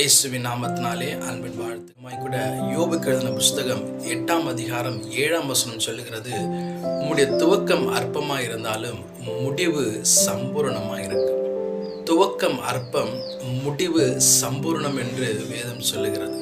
இயேசுவின் நாமத்தினாலே அன்பின் வாழ்த்து. கூட யோபுக்கு எழுதின புஸ்தகம் எட்டாம் அதிகாரம் ஏழாம் வசனம் சொல்லுகிறது உம்முடைய துவக்கம் அற்பமாக இருந்தாலும் முடிவு சம்பூரணமாக இருக்கும் துவக்கம் அற்பம் முடிவு சம்பூர்ணம் என்று வேதம் சொல்லுகிறது.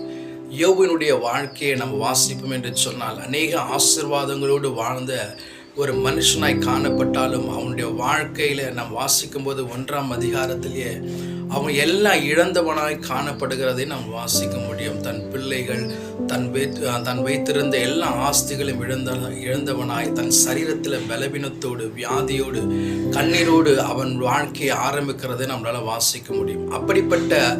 யோபுவினுடைய வாழ்க்கையை நம்ம வாசிப்போம் என்று சொன்னால் அநேக ஆசிர்வாதங்களோடு வாழ்ந்த ஒரு மனுஷனாய் காணப்பட்டாலும் அவனுடைய வாழ்க்கையில் நாம் வாசிக்கும்போது ஒன்றாம் அதிகாரத்திலேயே அவன் எல்லாம் இழந்தவனாய் காணப்படுகிறதை நாம் வாசிக்க முடியும். தன் பிள்ளைகள் தன் வைத்து தன் வைத்திருந்த எல்லா ஆஸ்திகளும் இழந்த இழந்தவனாய் தன் சரீரத்தில் பலவீனத்தோடு வியாதியோடு கண்ணீரோடு அவன் வாழ்க்கையை ஆரம்பிக்கிறதை நம்மளால் வாசிக்க முடியும். அப்படிப்பட்ட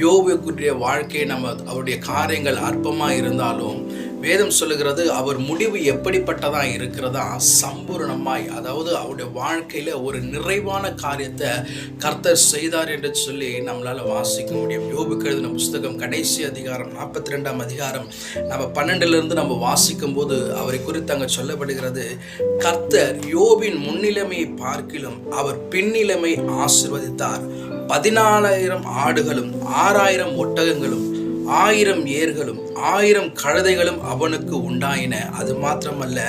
யோகக்குரிய வாழ்க்கையை நம்ம அவருடைய காரியங்கள் அற்பமாக இருந்தாலும் வேதம் சொல்லுகிறது அவர் முடிவு எப்படிப்பட்டதா இருக்கிறதா சம்பூர்ணமாய் அதாவது அவருடைய வாழ்க்கையில் ஒரு நிறைவான காரியத்தை கர்த்தர் செய்தார் என்று சொல்லி நம்மளால் வாசிக்க முடியும். யோபுக்கு எழுதின புஸ்தகம் கடைசி அதிகாரம் நாற்பத்தி ரெண்டாம் அதிகாரம் நம்ம பன்னெண்டுலேருந்து நம்ம வாசிக்கும் போது அவரை குறித்து அங்கே சொல்லப்படுகிறது கர்த்தர் யோபின் முன்னிலைமையை பார்க்கிலும் அவர் பின்னிலைமை ஆசிர்வதித்தார். பதினாலாயிரம் ஆடுகளும் ஆறாயிரம் ஒட்டகங்களும் ஆயிரம் ஏர்களும் ஆயிரம் கழுதைகளும் அவனுக்கு உண்டாயின. அது மாத்திரமல்ல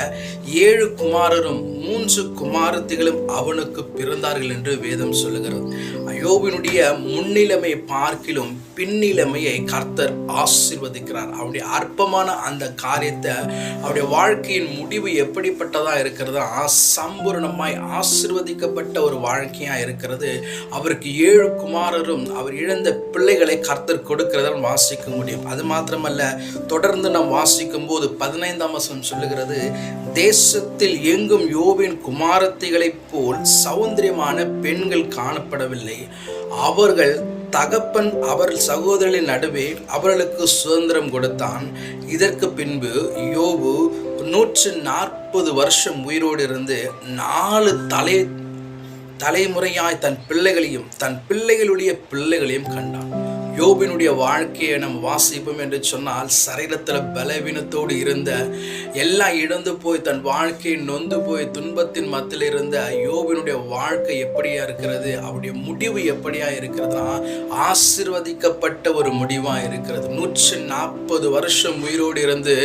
ஏழு குமாரரும் மூன்று குமாரத்திகளும் அவனுக்கு பிறந்தார்கள் என்று வேதம் சொல்லுகிறது. அயோபினுடைய முன்னிலைமை பார்க்கிலும் பின்னிலைமையை கர்த்தர் ஆசிர்வதிக்கிறார். அவருடைய அற்பமான அந்த காரியத்தை அவருடைய வாழ்க்கையின் முடிவு எப்படிப்பட்டதா இருக்கிறதா சம்பூர்ணமாய் ஆசிர்வதிக்கப்பட்ட ஒரு வாழ்க்கையாக இருக்கிறது. அவருக்கு ஏழு குமாரரும் அவர் இழந்த பிள்ளைகளை கர்த்தர் கொடுக்கிறத வாசிக்க முடியும். அது மாத்திரமல்ல தொடர்ந்து நாம் வாசிக்கும் போது பதினைந்தாம் வசனம் சொல்லுகிறது தேசத்தில் எங்கும் யோபின் குமாரத்திகளைப் போல் சௌந்தரியமான பெண்கள் காணப்படவில்லை. அவர்கள் தகப்பன் அவர் சகோதரின் நடுவே அவர்களுக்கு சுதந்திரம் கொடுத்தான். இதற்கு பின்பு யோபு நூற்று நாற்பது வருஷம் உயிரோடு இருந்து நாலு தலை தலைமுறையாய் தன் பிள்ளைகளையும் தன் பிள்ளைகளுடைய பிள்ளைகளையும் கண்டான். யோபினுடைய வாழ்க்கையை நம்ம வாசிப்போம் என்று சொன்னால் சரீரத்தில் பலவீனத்தோடு இருந்த எல்லாம் இழந்து போய் தன் வாழ்க்கையை நொந்து போய் துன்பத்தின் மத்தியில் இருந்த யோபினுடைய வாழ்க்கை எப்படியா இருக்கிறது அவருடைய முடிவு எப்படியா இருக்கிறதுனா ஆசிர்வதிக்கப்பட்ட ஒரு முடிவா இருக்கிறது. நூற்றி நாற்பது வருஷம் உயிரோடு இருந்து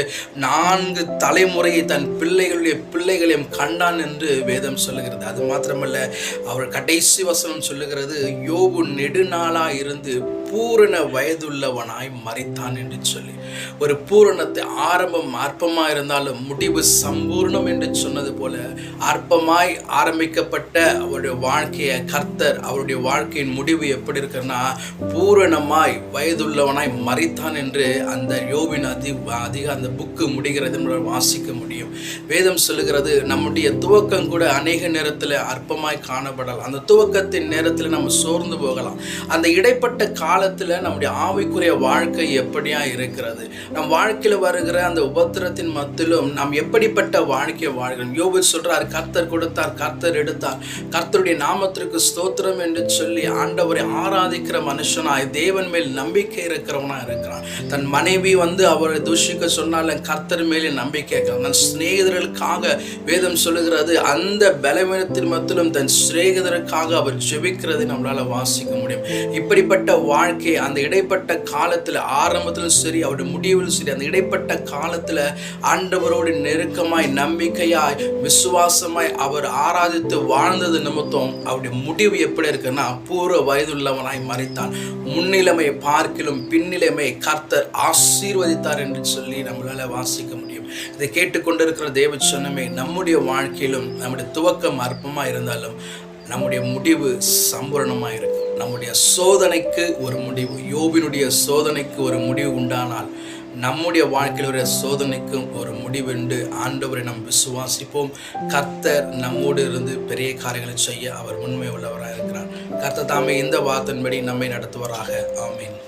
நான்கு தலைமுறையை தன் பிள்ளைகளுடைய பிள்ளைகளையும் கண்டான் என்று வேதம் சொல்லுகிறது. அது மாத்திரமல்ல அவர் கடைசி வசனம் சொல்லுகிறது யோபு நெடுநாளா இருந்து பூரண வயதுள்ளவனாய் மறித்தான் என்று சொல்லி. ஒரு பூரணத்தை ஆரம்பம் அற்பமாக இருந்தாலும் முடிவு சம்பூர்ணம் என்று சொன்னது போல அற்பமாய் ஆரம்பிக்கப்பட்ட அவருடைய வாழ்க்கையை கர்த்தர் அவருடைய வாழ்க்கையின் முடிவு எப்படி இருக்குன்னா பூரணமாய் வயதுள்ளவனாய் மறித்தான் என்று அந்த யோவின் அதி அதிக அந்த புக்கு முடிகிறது நம்மளால் வாசிக்க முடியும். வேதம் சொல்லுகிறது நம்முடைய துவக்கம் கூட அநேக நேரத்தில் அற்பமாய் காணப்படலாம். அந்த துவக்கத்தின் நேரத்தில் நம்ம சோர்ந்து போகலாம். அந்த இடைப்பட்ட காலத்தில் நம்முடைய ஆவிக்குரிய வாழ்க்கை எப்படியா இருக்கிறது? நம் வாழ்க்கையில் வருகிற அந்த உபத்திரத்தின் மத்திலும் நாம் எப்படிப்பட்ட வாழ்க்கையை வாழ்கிறோம்? யோபு சொல்றார் கர்த்தர் கொடுத்தார் கர்த்தர் எடுத்தார். கர்த்தருடைய நாமத்திற்கு ஸ்தோத்திரம் என்று சொல்லி ஆண்டவரை ஆராதிக்கிற மனுஷனாய் தேவன் மேல் நம்பிக்கை இருக்கிறவனா இருக்கிறான். தன் மனைவி வந்து அவரை தூஷிக்க சொன்னாலும் கர்த்தர் மேலே நம்பிக்கை இருக்கிறான். தன் சிநேகிதர்களுக்காக வேதம் சொல்லுகிறது அந்த பலவீனத்தின் மத்திலும் தன் சிநேகிதருக்காக அவர் ஜெபிக்கிறதை நம்மளால் வாசிக்க முடியும். இப்படிப்பட்ட வாழ்க்கை அந்த இடைப்பட்ட காலத்தில் ஆரம்பத்திலும் சரி அவருடைய முடிவிலும் சரி அந்த இடைப்பட்ட காலத்தில் ஆண்டவரோடு நெருக்கமாய் நம்பிக்கையாய் விசுவாசமாய் அவர் ஆராதித்து வாழ்ந்தது நிமித்தம் அவருடைய முடிவு எப்படி இருக்குன்னா பூர்வ வயதுள்ளவனாய் மறைத்தான். முன்னிலைமை பார்க்கிலும் பின்னிலைமை கர்த்தர் ஆசீர்வதித்தார் என்று சொல்லி நம்மளால் வாசிக்க முடியும். இதை கேட்டுக்கொண்டிருக்கிற தேவ சொன்னமே நம்முடைய வாழ்க்கையிலும் நம்முடைய துவக்கம் அற்பமாக இருந்தாலும் நம்முடைய முடிவு சம்பூரணமாக இருக்கு. நம்முடைய சோதனைக்கு ஒரு முடிவு யோபினுடைய சோதனைக்கு ஒரு முடிவு உண்டானால் நம்முடைய வாழ்க்கையிலுடைய சோதனைக்கும் ஒரு முடிவுண்டு ஆண்டவரை நாம் விசுவாசிப்போம். கர்த்தர் நம்மோடு இருந்து பெரிய காரியங்களை செய்ய அவர் உண்மை உள்ளவராக இருக்கிறார் கர்த்தர் தாமே இந்த வார்த்தையின்படி நம்மை நடத்துவராக. ஆமீன்.